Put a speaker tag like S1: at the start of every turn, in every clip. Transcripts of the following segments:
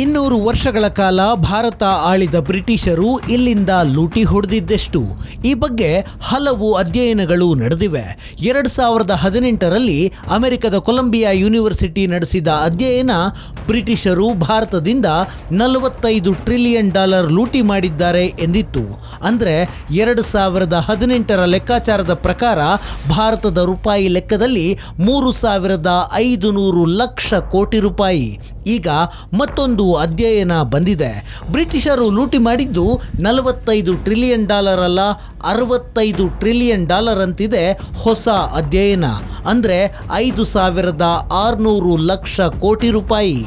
S1: ಇನ್ನೂರು ವರ್ಷಗಳ ಕಾಲ ಭಾರತ ಆಳಿದ ಬ್ರಿಟಿಷರು ಇಲ್ಲಿಂದ ಲೂಟಿ ಹೊಡೆದಿದ್ದೆಷ್ಟು? ಈ ಬಗ್ಗೆ ಹಲವು ಅಧ್ಯಯನಗಳು ನಡೆದಿವೆ. ಎರಡು ಸಾವಿರದ ಹದಿನೆಂಟರಲ್ಲಿ ಅಮೆರಿಕದ ಕೊಲಂಬಿಯಾ ಯೂನಿವರ್ಸಿಟಿ ನಡೆಸಿದ ಅಧ್ಯಯನ ಬ್ರಿಟಿಷರು ಭಾರತದಿಂದ ನಲವತ್ತೈದು ಟ್ರಿಲಿಯನ್ ಡಾಲರ್ ಲೂಟಿ ಮಾಡಿದ್ದಾರೆ ಎಂದಿತ್ತು. ಅಂದರೆ ಎರಡು ಸಾವಿರದ ಹದಿನೆಂಟರ ಲೆಕ್ಕಾಚಾರದ ಪ್ರಕಾರ ಭಾರತದ ರೂಪಾಯಿ ಲೆಕ್ಕದಲ್ಲಿ ಮೂರು ಸಾವಿರದ ಐದು ನೂರು ಲಕ್ಷ ಕೋಟಿ ರೂಪಾಯಿ. ಈಗ ಮತ್ತೊಂದು ಅಧ್ಯಯನ ಬಂದಿದೆ. ಬ್ರಿಟಿಷರು ಲೂಟಿ ಮಾಡಿದ್ದು ನಲವತ್ತೈದು ಟ್ರಿಲಿಯನ್ ಡಾಲರ್ ಅಲ್ಲ ಅರವತ್ತೈದು ಟ್ರಿಲಿಯನ್ ಡಾಲರ್ ಅಂತಿದೆ ಹೊಸ ಅಧ್ಯಯನ. ಅಂದರೆ ಐದು ಸಾವಿರದ ಆರುನೂರು ಲಕ್ಷ ಕೋಟಿ ರೂಪಾಯಿ.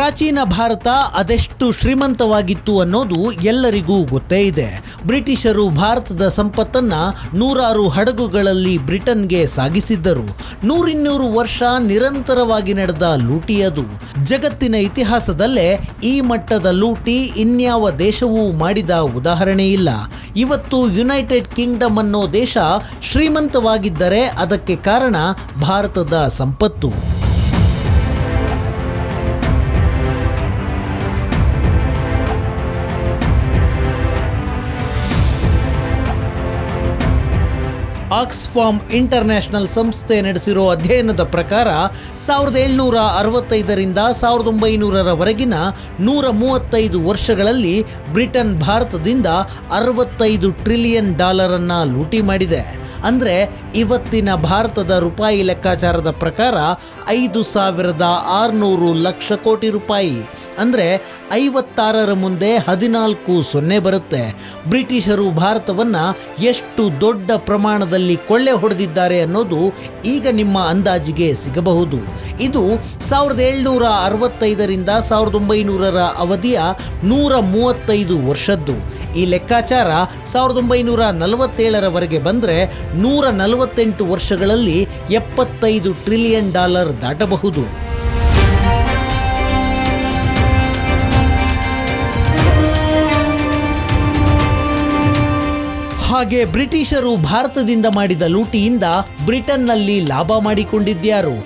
S1: ಪ್ರಾಚೀನ ಭಾರತ ಅದೆಷ್ಟು ಶ್ರೀಮಂತವಾಗಿತ್ತು ಅನ್ನೋದು ಎಲ್ಲರಿಗೂ ಗೊತ್ತೇ ಇದೆ. ಬ್ರಿಟಿಷರು ಭಾರತದ ಸಂಪತ್ತನ್ನ ನೂರಾರು ಹಡಗುಗಳಲ್ಲಿ ಬ್ರಿಟನ್ಗೆ ಸಾಗಿಸಿದ್ದರು. ನೂರಿನ್ನೂರು ವರ್ಷ ನಿರಂತರವಾಗಿ ನಡೆದ ಲೂಟಿ ಅದು. ಜಗತ್ತಿನ ಇತಿಹಾಸದಲ್ಲೇ ಈ ಮಟ್ಟದ ಲೂಟಿ ಇನ್ಯಾವ ದೇಶವೂ ಮಾಡಿದ ಉದಾಹರಣೆ ಇಲ್ಲ. ಇವತ್ತು ಯುನೈಟೆಡ್ ಕಿಂಗ್ಡಮ್ ಅನ್ನೋ ದೇಶ ಶ್ರೀಮಂತವಾಗಿದ್ದರೆ ಅದಕ್ಕೆ ಕಾರಣ ಭಾರತದ ಸಂಪತ್ತು. ಆಕ್ಸ್ಫಾರ್ಮ್ ಇಂಟರ್ನ್ಯಾಷನಲ್ ಸಂಸ್ಥೆ ನಡೆಸಿರೋ ಅಧ್ಯಯನದ ಪ್ರಕಾರ ಸಾವಿರದ ಏಳ್ನೂರ ಅರವತ್ತೈದರಿಂದ ಸಾವಿರದ ಒಂಬೈನೂರರವರೆಗಿನ ನೂರ ಮೂವತ್ತೈದು ವರ್ಷಗಳಲ್ಲಿ ಬ್ರಿಟನ್ ಭಾರತದಿಂದ ಅರವತ್ತೈದು ಟ್ರಿಲಿಯನ್ ಡಾಲರನ್ನು ಲೂಟಿ ಮಾಡಿದೆ. ಅಂದರೆ ಇವತ್ತಿನ ಭಾರತದ ರೂಪಾಯಿ ಲೆಕ್ಕಾಚಾರದ ಪ್ರಕಾರ ಐದು ಸಾವಿರದ ಆರುನೂರು ಲಕ್ಷ ಕೋಟಿ ರೂಪಾಯಿ. ಅಂದರೆ ಐವತ್ತಾರರ ಮುಂದೆ ಹದಿನಾಲ್ಕು ಸೊನ್ನೆ ಬರುತ್ತೆ. ಬ್ರಿಟಿಷರು ಭಾರತವನ್ನು ಎಷ್ಟು ದೊಡ್ಡ ಪ್ರಮಾಣದಲ್ಲಿ ಕೊಳ್ಳೆ ಹೊಡೆದಿದ್ದಾರೆ ಅನ್ನೋದು ಈಗ ನಿಮ್ಮ ಅಂದಾಜಿಗೆ ಸಿಗಬಹುದು. ಇದು ಸಾವಿರದ ಏಳ್ನೂರ ಅರವತ್ತೈದರಿಂದ ಸಾವಿರದ ಒಂಬೈನೂರರ ಅವಧಿಯ ನೂರ ಮೂವತ್ತೈದು ವರ್ಷದ್ದು. ಈ ಲೆಕ್ಕಾಚಾರ ಸಾವಿರದ ಒಂಬೈನೂರ ನಲವತ್ತೇಳರವರೆಗೆ ಬಂದರೆ ನೂರ ನಲವತ್ತೆಂಟು ವರ್ಷಗಳಲ್ಲಿ ಎಪ್ಪತ್ತೈದು ಟ್ರಿಲಿಯನ್ ಡಾಲರ್ ದಾಟಬಹುದು. ಹಾಗೆ ಬ್ರಿಟಿಷರು ಭಾರತದಿಂದ ಮಾಡಿದ ಲೂಟಿಯಿಂದ ಬ್ರಿಟನ್ನಲ್ಲಿ ಲಾಭ ಮಾಡಿಕೊಂಡಿದ್ಯಾರು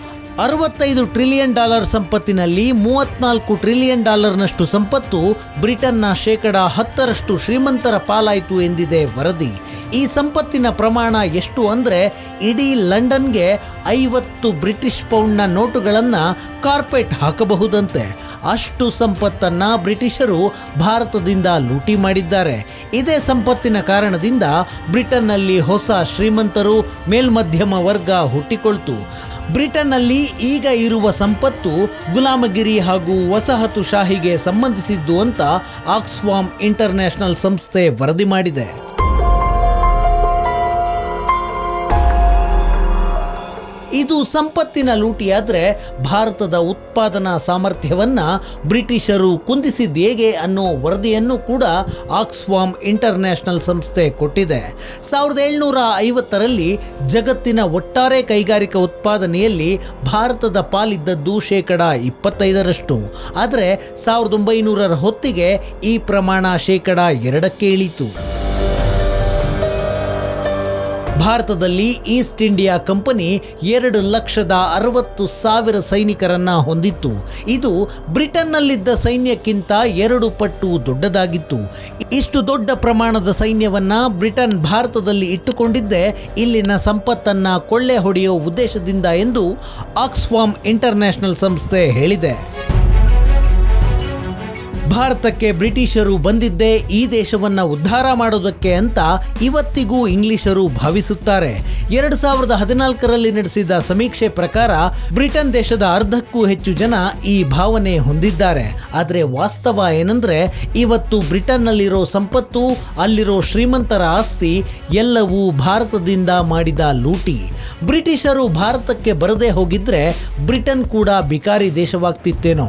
S1: ಅರವತ್ತೈದು ಟ್ರಿಲಿಯನ್ ಡಾಲರ್ ಸಂಪತ್ತಿನಲ್ಲಿ ಮೂವತ್ನಾಲ್ಕು ಟ್ರಿಲಿಯನ್ ಡಾಲರ್ನಷ್ಟು ಸಂಪತ್ತು ಬ್ರಿಟನ್ನ ಶೇಕಡ ಹತ್ತರಷ್ಟು ಶ್ರೀಮಂತರ ಪಾಲಾಯಿತು ಎಂದಿದೆ ವರದಿ. ಈ ಸಂಪತ್ತಿನ ಪ್ರಮಾಣ ಎಷ್ಟು ಅಂದರೆ ಇಡೀ ಲಂಡನ್ಗೆ ಐವತ್ತು ಬ್ರಿಟಿಷ್ ಪೌಂಡ್ನ ನೋಟುಗಳನ್ನು ಕಾರ್ಪೆಟ್ ಹಾಕಬಹುದಂತೆ. ಅಷ್ಟು ಸಂಪತ್ತನ್ನು ಬ್ರಿಟಿಷರು ಭಾರತದಿಂದ ಲೂಟಿ ಮಾಡಿದ್ದಾರೆ. ಇದೇ ಸಂಪತ್ತಿನ ಕಾರಣದಿಂದ ಬ್ರಿಟನ್ನಲ್ಲಿ ಹೊಸ ಶ್ರೀಮಂತರು ಮೇಲ್ಮಧ್ಯಮ ವರ್ಗ ಹುಟ್ಟಿಕೊಳ್ತು. ಬ್ರಿಟನ್ನಲ್ಲಿ ಈಗ ಇರುವ ಸಂಪತ್ತು ಗುಲಾಮಗಿರಿ ಹಾಗೂ ವಸಾಹತುಶಾಹಿಗೆ ಸಂಬಂಧಿಸಿದ್ದು ಅಂತ ಆಕ್ಸ್ಫಾಮ್ ಇಂಟರ್ನ್ಯಾಷನಲ್ ಸಂಸ್ಥೆ ವರದಿ ಮಾಡಿದೆ. ಇದು ಸಂಪತ್ತಿನ ಲೂಟಿಯಾದರೆ ಭಾರತದ ಉತ್ಪಾದನಾ ಸಾಮರ್ಥ್ಯವನ್ನ ಬ್ರಿಟಿಷರು ಕುಂದಿಸಿದ್ದು ಹೇಗೆ ಅನ್ನೋ ವರದಿಯನ್ನು ಕೂಡ ಆಕ್ಸ್ಫಾಮ್ ಇಂಟರ್ನ್ಯಾಷನಲ್ ಸಂಸ್ಥೆ ಕೊಟ್ಟಿದೆ. ಸಾವಿರದ ಏಳ್ನೂರ ಐವತ್ತರಲ್ಲಿ ಜಗತ್ತಿನ ಒಟ್ಟಾರೆ ಕೈಗಾರಿಕಾ ಉತ್ಪಾದನೆಯಲ್ಲಿ ಭಾರತದ ಪಾಲಿದ್ದದ್ದು ಶೇಕಡ ಇಪ್ಪತ್ತೈದರಷ್ಟು. ಆದರೆ ಸಾವಿರದ ಒಂಬೈನೂರರ ಹೊತ್ತಿಗೆ ಈ ಪ್ರಮಾಣ ಶೇಕಡ ಎರಡಕ್ಕೆ ಇಳಿತು ಭಾರತದಲ್ಲಿ ಈಸ್ಟ್ ಇಂಡಿಯಾ ಕಂಪನಿ ಎರಡು ಲಕ್ಷದ ಅರವತ್ತು ಸಾವಿರ ಸೈನಿಕರನ್ನ ಹೊಂದಿತ್ತು. ಇದು ಬ್ರಿಟನ್ನಲ್ಲಿದ್ದ ಸೈನ್ಯಕ್ಕಿಂತ ಎರಡು ಪಟ್ಟು ದೊಡ್ಡದಾಗಿತ್ತು. ಇಷ್ಟು ದೊಡ್ಡ ಪ್ರಮಾಣದ ಸೈನ್ಯವನ್ನ ಬ್ರಿಟನ್ ಭಾರತದಲ್ಲಿ ಇಟ್ಟುಕೊಂಡಿದ್ದೆ ಇಲ್ಲಿನ ಸಂಪತ್ತನ್ನ ಕೊಳ್ಳೆ ಹೊಡೆಯೋ ಉದ್ದೇಶದಿಂದ ಎಂದು ಆಕ್ಸ್ಫಾರ್ಮ್ ಇಂಟರ್ನ್ಯಾಷನಲ್ ಸಂಸ್ಥೆ ಹೇಳಿದೆ. ಭಾರತಕ್ಕೆ ಬ್ರಿಟಿಷರು ಬಂದಿದ್ದೇ ಈ ದೇಶವನ್ನ ಉದ್ಧಾರ ಮಾಡೋದಕ್ಕೆ ಅಂತ ಇವತ್ತಿಗೂ ಇಂಗ್ಲಿಷರು ಭಾವಿಸುತ್ತಾರೆ. ಎರಡು ಸಾವಿರದ ಹದಿನಾಲ್ಕರಲ್ಲಿ ನಡೆಸಿದ ಸಮೀಕ್ಷೆ ಪ್ರಕಾರ ಬ್ರಿಟನ್ ದೇಶದ ಅರ್ಧಕ್ಕೂ ಹೆಚ್ಚು ಜನ ಈ ಭಾವನೆ ಹೊಂದಿದ್ದಾರೆ. ಆದರೆ ವಾಸ್ತವ ಏನಂದ್ರೆ ಇವತ್ತು ಬ್ರಿಟನ್ನಲ್ಲಿರೋ ಸಂಪತ್ತು, ಅಲ್ಲಿರೋ ಶ್ರೀಮಂತರ ಆಸ್ತಿ ಎಲ್ಲವೂ ಭಾರತದಿಂದ ಮಾಡಿದ ಲೂಟಿ. ಬ್ರಿಟಿಷರು ಭಾರತಕ್ಕೆ ಬರದೇ ಹೋಗಿದ್ರೆ ಬ್ರಿಟನ್ ಕೂಡ ಬಿಕಾರಿ ದೇಶವಾಗ್ತಿತ್ತೇನೋ.